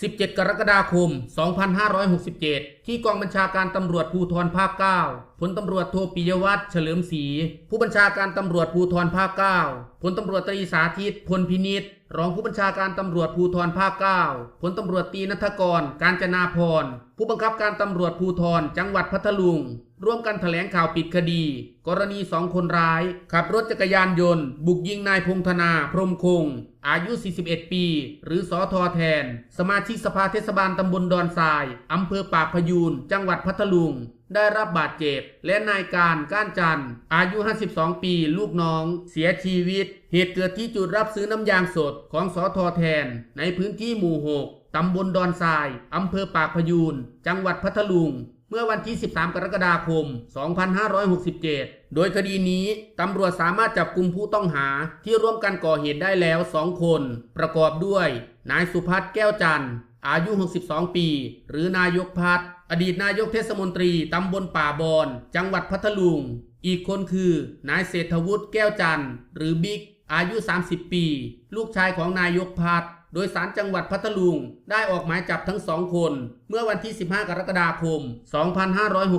17 กรกฎาคม 2567 ที่กองบัญชาการตำรวจภูธรภาค 9 พลตำรวจโทปิยวัฒน์เฉลิมศรี ผู้บัญชาการตำรวจภูธรภาค 9 พลตำรวจตรีสาธิต พลพินิษรองผู้บัญชาการตำรวจภูธรภาค 9 พลตำรวจตีนัทกร การจนาพร ผู้บังคับการตำรวจภูธร จังหวัดพัทลุง ร่วมกันแถลงข่าวปิดคดี กรณีสองคนร้าย ขับรถจักรยานยนต์ บุกยิงนายพงธนา พรมคง อายุ 41 ปี หรือสอทอแทน สมาชิกสภาเทศบาลตำบลดอนทราย อำเภอปากพยูน จังหวัดพัทลุง ได้รับบาดเจ็บ และนายการก้านจันทร์อายุ 52 ปี ลูกน้อง เสียชีวิต เหตุเกิดที่จุดรับซื้อน้ำยางสดของสอทอแทน ในพื้นที่หมู่ 6ตำบลดอนทราย อำเภอปากพยูน จังหวัดพัทลุง เมื่อวันที่ 13 กรกฎาคม 2567 โดยคดีนี้ ตำรวจสามารถจับกลุ่มผู้ต้องหาที่ร่วมกันก่อเหตุได้แล้ว 2 คน ประกอบด้วย นายสุพัฒน์แก้วจันทร์ อายุ 62 ปี หรือนายกพัฒน์อดีตนายกเทศมนตรี ตำบลป่าบอน จังหวัดพัทลุง อีกคนคือ นายเศรษฐวุฒิแก้วจันทร์ หรือบิ๊ก อายุ 30 ปี ลูกชายของนายกพัฒน์ โดยสารจังหวัดพัทลุง ได้ออกหมายจับทั้งสองคน เมื่อวันที่ 15 กรกฎาคม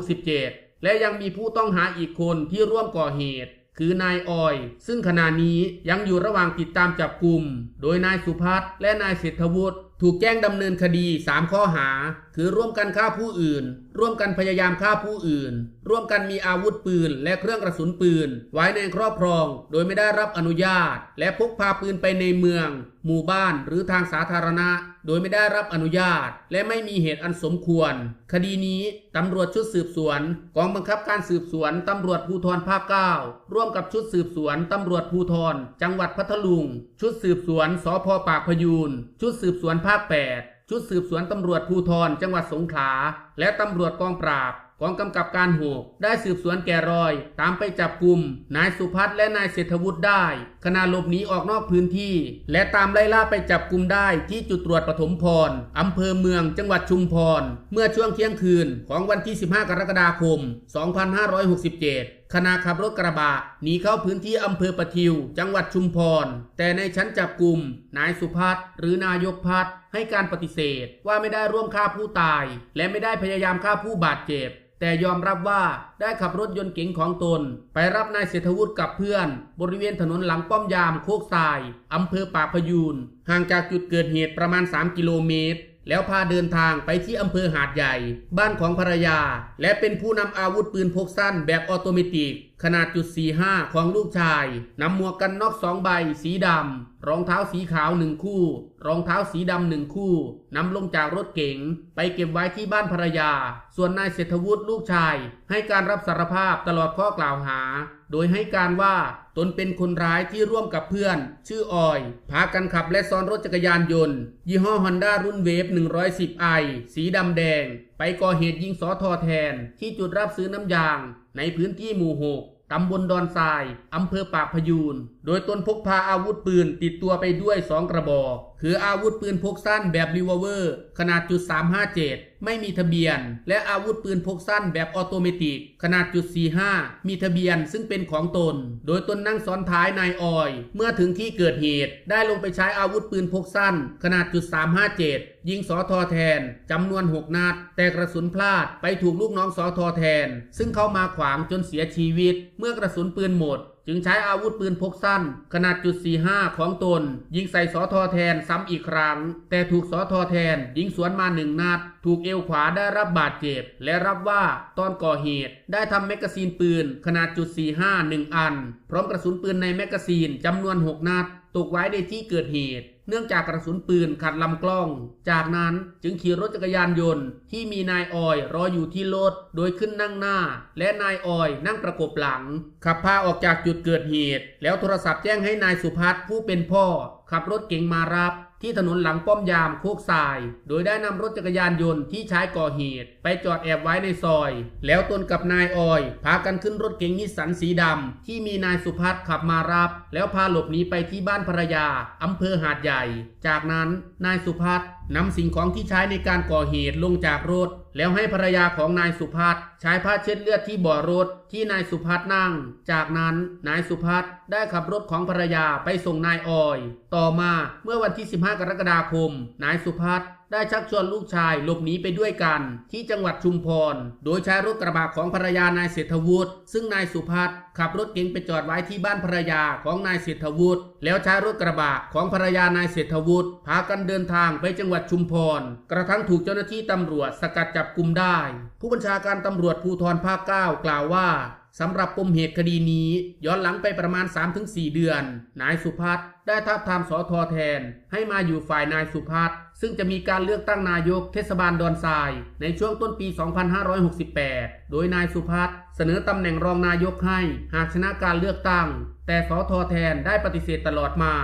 2567 และยังมีผู้ต้องหาอีกคนที่ร่วมก่อเหตุ คือนายออย ซึ่งขณะนี้ยังอยู่ระหว่างติดตามจับกลุ่ม โดยนายสุพัฒน์และนายเศรษฐวุฒิถูกแจ้งดำเนินคดี 3 ข้อหา คือร่วมกันฆ่าผู้อื่น ร่วมกันพยายามฆ่าผู้อื่น ร่วมกันมีอาวุธปืน และเครื่องกระสุนปืน ไว้ในครอบครอง โดยไม่ได้รับอนุญาต และพกพาปืนไปในเมือง หมู่บ้าน หรือทางสาธารณะ โดยไม่ได้รับอนุญาต และไม่มีเหตุอันสมควร คดีนี้ตำรวจชุดสืบสวน กองบังคับการสืบสวนตำรวจภูธรภาค 9 ร่วมกับชุดสืบสวนตำรวจภูธรจังหวัดพัทลุง ชุดสืบสวนสพปากพยูนชุดสืบสวนภาค 8 ชุดสืบสวนตำรวจภูธรจังหวัดสงขลาและตำรวจกองปราบ กองกำกับการหกได้สืบสวนแกรอย ตามไปจับกลุ่มนายสุพัฒน์และนายเศรษฐวุฒิได้ ขณะหลบหนีออกนอกพื้นที่ และตามไล่ล่าไปจับกลุ่มได้ที่จุดตรวจปฐมพรอำเภอเมืองจังหวัดชุมพร เมื่อช่วงเที่ยงคืนของวันที่ 15 กรกฎาคม 2567ขณะขับรถกระบะหนีเข้าพื้นที่อำเภอปะทิว จังหวัดชุมพร แต่ในชั้นจับกลุ่มนายสุพัฒน์หรือนายกพัฒน์ให้การปฏิเสธว่าไม่ได้ร่วมฆ่าผู้ตาย และไม่ได้พยายามฆ่าผู้บาดเจ็บ แต่ยอมรับว่าได้ขับรถยนต์เก๋งของตน ไปรับนายเศรษฐวุฒิกับเพื่อน บริเวณถนนหลังป้อมยามโคกทรายอำเภอปากพยูนห่างจากจุดเกิดเหตุประมาณ 3 กิโลเมตร แล้วพาเดินทางไปที่อำเภอหาดใหญ่ บ้านของภรรยา และเป็นผู้นำอาวุธปืนพกสั้นแบบออโตเมติก ขนาดจุด45 ของลูกชายนำหมวกกันน็อกสองใบ สีดำรองเท้าสีขาวหนึ่งคู่ รองเท้าสีดำหนึ่งคู่นำลงจากรถเก๋งไปเก็บไว้ที่บ้านภรรยา ส่วนนายเศรษฐวุฒิลูกชาย ให้การรับสารภาพตลอดข้อกล่าวหา โดยให้การว่า ตนเป็นคนร้ายที่ร่วมกับเพื่อน ชื่อออย พากันขับและซ้อนรถจักรยานยนต์ ยี่ห้อฮอนด้ารุ่นเวฟ 110i สีดำแดง ไปก่อเหตุยิงสอทอแทน ที่จุดรับซื้อน้ำยาง ในพื้นที่หมู่หกตำบลดอนทราย อำเภอปากพยูน โดยตนพกพาอาวุธปืนติดตัวไปด้วยสองกระบอก คืออาวุธปืนพกสั้นแบบรีวอเวอร์ขนาดจุด357 ไม่มีทะเบียน และอาวุธปืนพกสั้นแบบออโตเมติก ขนาดจุด45 มีทะเบียนซึ่งเป็นของตน โดยตนนั่งซ้อนท้ายนายออย เมื่อถึงที่เกิดเหตุ ได้ลงไปใช้อาวุธปืนพกสั้น ขนาดจุด357 ยิงสอทอแทนจำนวน 6 นัด แต่กระสุนพลาดไปถูกลูกน้องสอทอแทน ซึ่งเข้ามาขวางจนเสียชีวิต เมื่อกระสุนปืนหมดจึงใช้อาวุธปืนพกสั้น ขนาดจุด45ของตน ยิงใส่สอทอแทนซ้ำอีกครั้ง แต่ถูกสอทอแทน ยิงสวนมาหนึ่งนัด ถูกเอวขวาได้รับบาดเจ็บ และรับว่าตอนก่อเหตุได้ทำแมกกาซีนปืน ขนาดจุด45หนึ่งอัน พร้อมกระสุนปืนในแมกกาซีนจำนวน 6 นัด ตกไว้ในที่เกิดเหตุ เนื่องจากกระสุนปืนขัดลำกล้อง จากนั้นจึงขี่รถจักรยานยนต์ ที่มีนายออยรออยู่ที่รถ โดยขึ้นนั่งหน้า และนายออยนั่งประกบหลัง ขับพาออกจากจุดเกิดเหตุ แล้วโทรศัพท์แจ้งให้นายสุพัฒน์ผู้เป็นพ่อ ขับรถเก๋งมารับ ที่ถนนหลังป้อมยามโคกทราย โดยได้นำรถจักรยานยนต์ที่ใช้ก่อเหตุ ไปจอดแอบไว้ในซอย แล้วตนกับนายออย พากันขึ้นรถเก๋งนิสสันสีดำที่มีนายสุพัฒน์ขับมารับ แล้วพาหลบหนีไปที่บ้านภรรยาอำเภอหาดใหญ่ จากนั้นนายสุพัฒน์ นำสิ่งของที่ใช้ในการก่อเหตุลงจากรถ แล้วให้ภรรยาของนายสุพัฒน์ใช้ผ้าเช็ดเลือดที่เบ่อรถที่นายสุพัฒน์นั่ง จากนั้นนายสุพัฒน์ได้ขับรถของภรรยาไปส่งนายออย ต่อมาเมื่อวันที่ 15 กรกฎาคม นายสุพัฒน์ ได้ชักชวนลูกชายหลบหนีไปด้วยกัน ที่จังหวัดชุมพร โดยใช้รถกระบะของภรรยานายเศรษฐวุฒิซึ่งนายสุพัฒน์ขับรถเก๋งไปจอดไว้ที่บ้านภรรยาของนายเศรษฐวุฒิแล้วใช้รถกระบะของภรรยานายเศรษฐวุฒิพากันเดินทางไปจังหวัดชุมพร กระทั่งถูกเจ้าหน้าที่ตำรวจสกัดจับกลุ่มได้ ผู้บัญชาการตำรวจภูธรภาค9กล่าวว่าสำหรับปมเหตุคดีนี้ ย้อนหลังไปประมาณ 3-4 เดือน นายสุพัฒน์ได้ทับทามสอทอแทน ให้มาอยู่ฝ่ายนายสุพัฒน์ ซึ่งจะมีการเลือกตั้งนายกเทศบาลดอนทราย ในช่วงต้นปี 2568 โดยนายสุพัฒน์เสนอตำแหน่งรองนายกให้หากชนะการเลือกตั้ง แต่สอทอแทนได้ปฏิเสธตลอดมา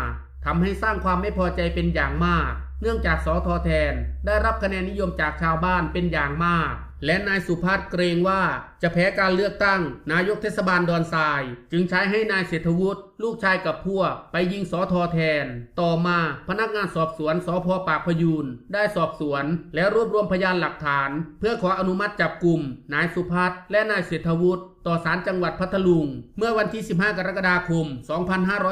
ทำให้สร้างความไม่พอใจเป็นอย่างมาก เนื่องจากสอทอแทน ได้รับคะแนนนิยมจากชาวบ้านเป็นอย่างมาก และนายสุพัฒน์เกรงว่าจะแพ้การเลือกตั้ง นายกเทศบาลดอนทราย จึงใช้ให้นายเศรษฐวุฒิลูกชายกับพวกไปยิงสอทอแทน ต่อมาพนักงานสอบสวนสพปากพยูนได้สอบสวน และรวบรวมพยานหลักฐาน เพื่อขออนุมัติจับกลุ่มนายสุพัฒน์และนายเศรษฐวุฒิ ต่อศาลจังหวัดพัทลุง เมื่อวันที่ 15 กรกฎาคม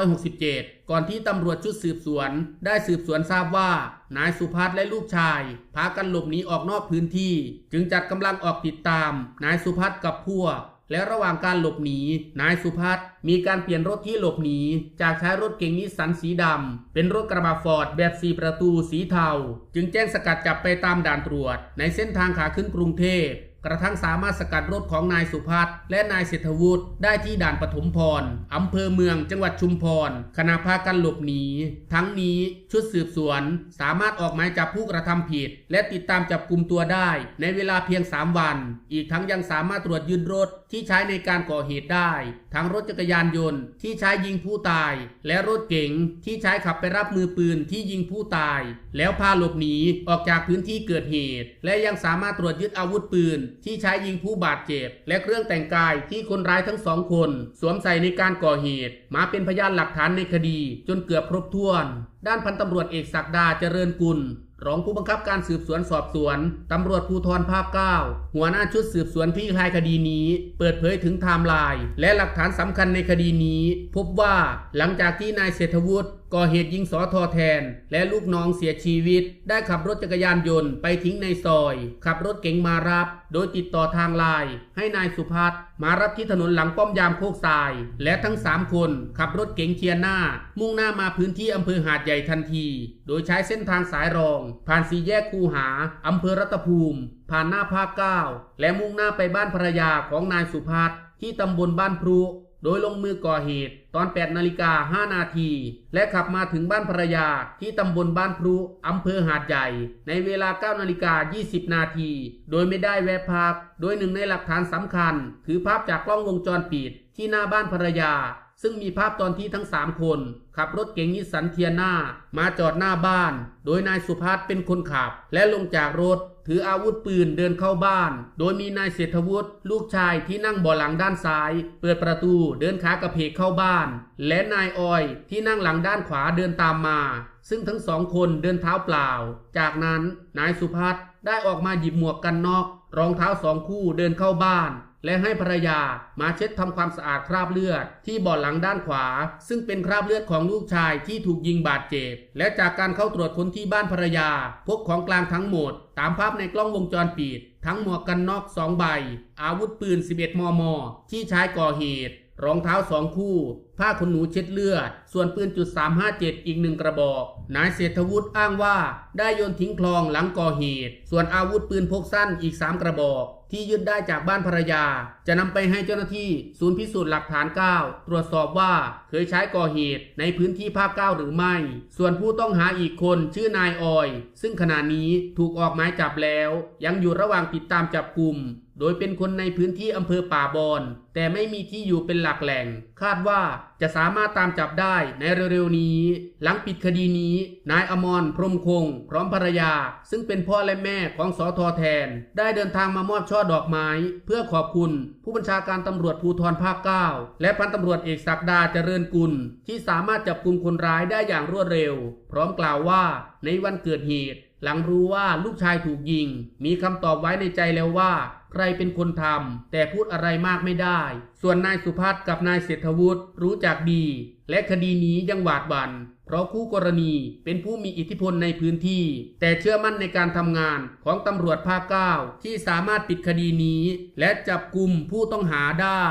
2567 ก่อนที่ตำรวจชุดสืบสวน ได้สืบสวนทราบว่า นายสุพัฒน์และลูกชาย พากันหลบหนีออกนอกพื้นที่ จึงจัดกำลังออกติดตาม นายสุพัฒน์กับพวกและระหว่างการหลบหนี นายสุพัฒน์มีการเปลี่ยนรถที่หลบหนี จากใช้รถเก๋งนิสสันสีดำ เป็นรถกระบะฟอร์ดแบบ4ประตูสีเทา จึงแจ้งสกัดจับไปตามด่านตรวจ ในเส้นทางขาขึ้นกรุงเทพ กระทั่งสามารถสกัดรถของนายสุพัฒน์และนายเศรษฐวุฒิได้ที่ด่านปฐมพรอำเภอเมืองจังหวัดชุมพรขณะพากันหลบหนี ทั้งนี้ชุดสืบสวนสามารถออกหมายจับผู้กระทำผิด และติดตามจับกลุ่มตัวได้ ในเวลาเพียง 3 วัน อีกทั้งยังสามารถตรวจยึดรถที่ใช้ในการก่อเหตุได้ ทั้งรถจักรยานยนต์ที่ใช้ยิงผู้ตาย และรถเก๋งที่ใช้ขับไปรับมือปืนที่ยิงผู้ตาย แล้วพาหลบหนีออกจากพื้นที่เกิดเหตุ และยังสามารถตรวจยึดอาวุธปืนที่ใช้ยิงผู้บาดเจ็บ และเครื่องแต่งกายที่คนร้ายทั้งสองคน สวมใส่ในการก่อเหตุ มาเป็นพยานหลักฐานในคดี จนเกือบครบถ้วน ด้านพันตำรวจเอกศักดาเจริญกุลรองผู้บังคับการสืบสวนสอบสวน ตำรวจภูธรภาค 9 หัวหน้าชุดสืบสวนคลี่คลายคดีนี้ เปิดเผยถึงไทม์ไลน์และหลักฐานสำคัญในคดีนี้ พบว่าหลังจากที่นายเศรษฐวุฒิก่อเหตุยิงสอทอแทน และลูกน้องเสียชีวิต ได้ขับรถจักรยานยนต์ไปทิ้งในซอย ขับรถเก๋งมารับ โดยติดต่อทางไลน์ให้นายสุพัฒน์มารับที่ถนนหลังป้อมยามโคกทราย และทั้ง 3 คนขับรถเก๋งเทียนหน้า มุ่งหน้ามาพื้นที่อำเภอหาดใหญ่ทันที โดยใช้เส้นทางสายรอง ผ่านสีแยกคูหาอำเภอรัตภูมิ ผ่านหน้าภาคเก้าและมุ่งหน้าไปบ้านภรรยาของนายสุพัฒน์ที่ตำบลบ้านพรุ โดยลงมือก่อเหตุตอน 8 นาฬิกา 5 นาที และขับมาถึงบ้านภรรยาที่ตำบลบ้านพรุอำเภอหาดใหญ่ ในเวลา 9 นาฬิกา 20 นาที โดยไม่ได้แวะพัก โดยหนึ่งในหลักฐานสำคัญ คือภาพจากกล้องวงจรปิด ที่หน้าบ้านภรรยา ซึ่งมีภาพตอนที่ทั้ง 3 คน ขับรถเก๋งนิสสันเทียนามาจอดหน้าบ้าน โดยนายสุพัฒน์เป็นคนขับ และลงจากรถ ถืออาวุธปืนเดินเข้าบ้าน โดยมีนายเศรษฐวุฒิลูกชายที่นั่งเบาะหลังด้านซ้าย เปิดประตูเดินขากระเพกเข้าบ้าน และนายออยที่นั่งหลังด้านขวาเดินตามมา ซึ่งทั้งสองคนเดินเท้าเปล่า จากนั้นนายสุพัฒน์ได้ออกมาหยิบหมวกกันน็อกรองเท้าสองคู่เดินเข้าบ้าน และให้ภรรยามาเช็ดทำความสะอาดคราบเลือด ที่บ่อหลังด้านขวา ซึ่งเป็นคราบเลือดของลูกชายที่ถูกยิงบาดเจ็บ และจากการเข้าตรวจค้นที่บ้านภรรยา พบของกลางทั้งหมด ตามภาพในกล้องวงจรปิด ทั้งหมวกกันน็อก 2 ใบ อาวุธปืน 11 มม ที่ใช้ก่อเหตุ รองเท้าสองคู่ ผ้าขนหนูเช็ดเลือด ส่วนปืนจุด357 อีกหนึ่งกระบอก นายเศรษฐวุฒิอ้างว่า ได้โยนทิ้งคลองหลังก่อเหตุ ส่วนอาวุธปืนพกสั้นอีก 3 กระบอก ที่ยึดได้จากบ้านภรรยา จะนำไปให้เจ้าหน้าที่ ศูนย์พิสูจน์หลักฐาน 9 ตรวจสอบว่าเคยใช้ก่อเหตุในพื้นที่ภาค9หรือไม่ ส่วนผู้ต้องหาอีกคนชื่อนายออย ซึ่งขณะนี้ถูกออกหมายจับแล้ว ยังอยู่ระหว่างติดตามจับกลุ่ม โดยเป็นคนในพื้นที่อำเภอป่าบอน แต่ไม่มีที่อยู่เป็นหลักแหล่ง คาดว่าจะสามารถตามจับได้ในเร็วๆนี้ หลังปิดคดีนี้ นายอมรพรมคง พร้อมภรรยา ซึ่งเป็นพ่อและแม่ของสอทอแทน ได้เดินทางมามอบช่อดอกไม้ เพื่อขอบคุณ ผู้บัญชาการตำรวจภูธรภาค 9 และพันตำรวจเอกศักดาเจริญกุล ที่สามารถจับกลุ่มคนร้ายได้อย่างรวดเร็ว พร้อมกล่าวว่า ในวันเกิดเหตุ หลังรู้ว่าลูกชายถูกยิง มีคำตอบไว้ในใจแล้วว่า ใครเป็นคนทำแต่พูดอะไรมากไม่ได้ ส่วนนายสุพัฒน์กับนายเศรษฐวุฒิรู้จักดี และคดีนี้ยังหวาดหวัน่นเพราะคู่กรณีเป็นผู้มีอิทธิพลในพื้นที่ แต่เชื่อมั่นในการทำงานของตำรวจภาคเก้าที่สามารถปิดคดีนี้ และจับกลุ่มผู้ต้องหาได้